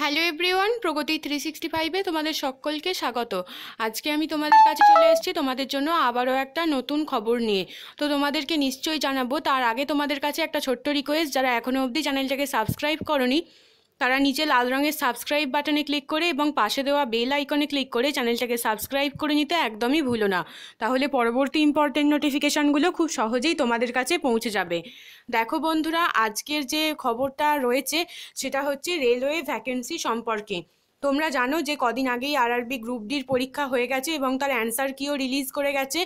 Hello everyone Pragati three sixty ফাইভে তোমাদের সকলকে স্বাগত। আজকে আমি তোমাদের কাছে চলে এসেছি তোমাদের জন্য আবারও একটা নতুন খবর নিয়ে। তো তোমাদেরকে নিশ্চয়ই জানাব, তার আগে তোমাদের কাছে একটা ছোট্ট রিকোয়েস্ট যারা এখনও অবধি চ্যানেলটাকে সাবস্ক্রাইব করনি তারা নিচে লাল রঙের সাবস্ক্রাইব বাটনে ক্লিক করে এবং পাশে দেওয়া বেল আইকনে ক্লিক করে চ্যানেলটাকে সাবস্ক্রাইব করে নিতে একদমই ভুলো না। তাহলে পরবর্তী ইম্পর্টেন্ট নোটিফিকেশানগুলো খুব সহজেই তোমাদের কাছে পৌঁছে যাবে। দেখো বন্ধুরা, আজকের যে খবরটা রয়েছে, সেটা হচ্ছে রেলওয়ে ভ্যাকেন্সি সম্পর্কে। তোমরা জানো যে কদিন আগেই আরআরবি গ্রুপ ডির পরীক্ষা হয়ে গেছে এবং তার অ্যান্সার কিও রিলিজ করে গেছে।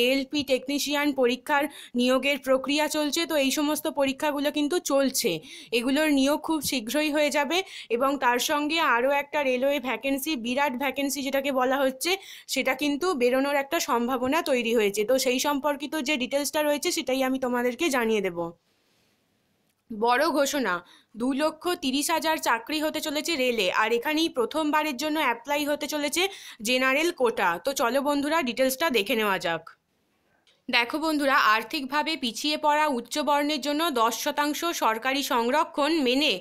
এএলপি টেকনিশিয়ান পরীক্ষার নিয়োগের প্রক্রিয়া চলছে, তো এই সমস্ত পরীক্ষাগুলো কিন্তু চলছে। এগুলোর নিয়োগ খুব শীঘ্রই হয়ে যাবে এবং তার সঙ্গে আরও একটা রেলওয়ে ভ্যাকেন্সি বিরাট ভ্যাকেন্সি যেটাকে বলা হচ্ছে, সেটা কিন্তু বেরোনোর একটা সম্ভাবনা তৈরি হয়েছে। তো সেই সম্পর্কিত যে ডিটেলসটা রয়েছে, সেটাই আমি তোমাদেরকে জানিয়ে দেবো। বড় ঘোষণা, দু লক্ষ তিরিশ হাজার চাকরি হতে চলেছে রেলে, আর এখানেই প্রথমবারের জন্য অ্যাপ্লাই হতে চলেছে জেনারেল কোটা তো চলো বন্ধুরা ডিটেলসটা দেখে নেওয়া যাক। দেখো বন্ধুরা, আর্থিকভাবে পিছিয়ে পড়া উচ্চবর্ণের জন্য দশ শতাংশ সরকারি সংরক্ষণ মেনে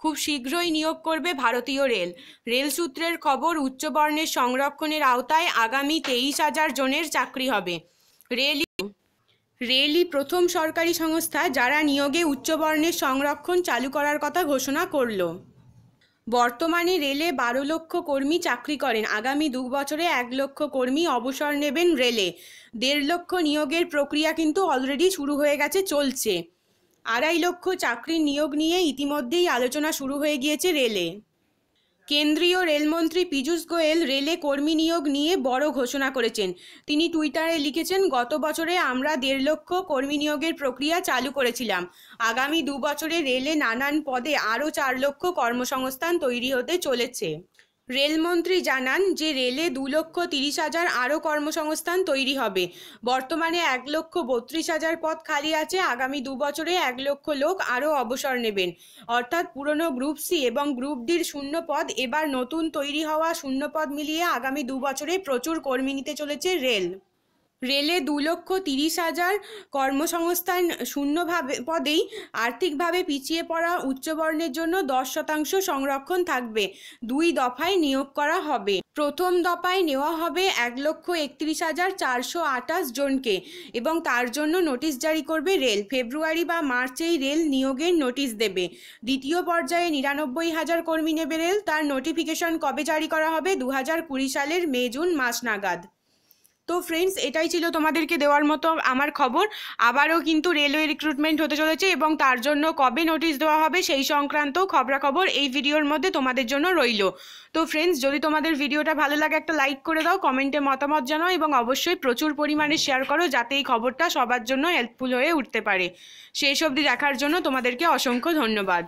খুব শীঘ্রই নিয়োগ করবে ভারতীয় রেল। রেল সূত্রের খবর উচ্চবর্ণের সংরক্ষণের আওতায় আগামী তেইশ হাজার জনের চাকরি হবে। রেল রেলই প্রথম সরকারি সংস্থা যারা নিয়োগে উচ্চবর্ণের সংরক্ষণ চালু করার কথা ঘোষণা করল। বর্তমানে রেলে বারো লক্ষ কর্মী চাকরি করেন। আগামী দু বছরে এক লক্ষ কর্মী অবসর নেবেন রেলে। দেড় লক্ষ নিয়োগের প্রক্রিয়া কিন্তু অলরেডি শুরু হয়ে গেছে, চলছে। আড়াই লক্ষ চাকরির নিয়োগ নিয়ে ইতিমধ্যেই আলোচনা শুরু হয়ে গিয়েছে রেলে। কেন্দ্রীয় রেলমন্ত্রী পীযূষ গোয়েল রেলে কর্মী নিয়োগ নিয়ে বড় ঘোষণা করেছেন। তিনি টুইটারে লিখেছেন, গত বছরে আমরা দেড় লক্ষ কর্মী নিয়োগের প্রক্রিয়া চালু করেছিলাম। আগামী দু বছরে রেলে নানান পদে আরও চার লক্ষ কর্মসংস্থান তৈরি হতে চলেছে। রেলমন্ত্রী জানান যে রেলে দু লক্ষ তিরিশ হাজার আরও কর্মসংস্থান তৈরি হবে। বর্তমানে এক লক্ষ বত্রিশ হাজার পদ খালি আছে। আগামী দু বছরে এক লক্ষ লোক আরও অবসর নেবেন। অর্থাৎ পুরনো গ্রুপ সি এবং গ্রুপ ডির শূন্য পদ, এবার নতুন তৈরি হওয়া শূন্য পদ মিলিয়ে আগামী দু বছরে প্রচুর কর্মী নিতে চলেছে রেল। রেলে দু লক্ষ তিরিশ হাজার কর্মসংস্থান শূন্যভাবে পদেই আর্থিকভাবে পিছিয়ে পড়া উচ্চবর্ণের জন্য দশ শতাংশ সংরক্ষণ থাকবে। দুই দফায় নিয়োগ করা হবে। প্রথম দফায় নেওয়া হবে এক লক্ষ একত্রিশ হাজার চারশো আঠাশ জনকে এবং তার জন্য নোটিশ জারি করবে রেল। ফেব্রুয়ারি বা মার্চেই রেল নিয়োগের নোটিশ দেবে। দ্বিতীয় পর্যায়ে নিরানব্বই হাজার কর্মী নেবে রেল। তার নোটিফিকেশন কবে জারি করা হবে? দু হাজার কুড়ি সালের মে জুন মাস নাগাদ। তো ফ্রেন্ডস এটাই ছিল তোমাদেরকে দেওয়ার মতো আমার খবর। আবারও কিন্তু রেলওয়ে রিক্রুটমেন্ট হতে চলেছে এবং তার জন্য কবে নোটিশ দেওয়া হবে সেই সংক্রান্ত খবরাখবর এই ভিডিওর মধ্যে তোমাদের জন্য রইল। তো ফ্রেন্ডস যদি তোমাদের ভিডিওটা ভালো লাগে একটা লাইক করে দাও কমেন্টে মতামত জানাও এবং অবশ্যই প্রচুর পরিমাণে শেয়ার করো যাতে এই খবরটা সবার জন্য হেল্পফুল হয়ে উঠতে পারে। শেষ অবধি দেখার জন্য তোমাদেরকে অসংখ্য ধন্যবাদ।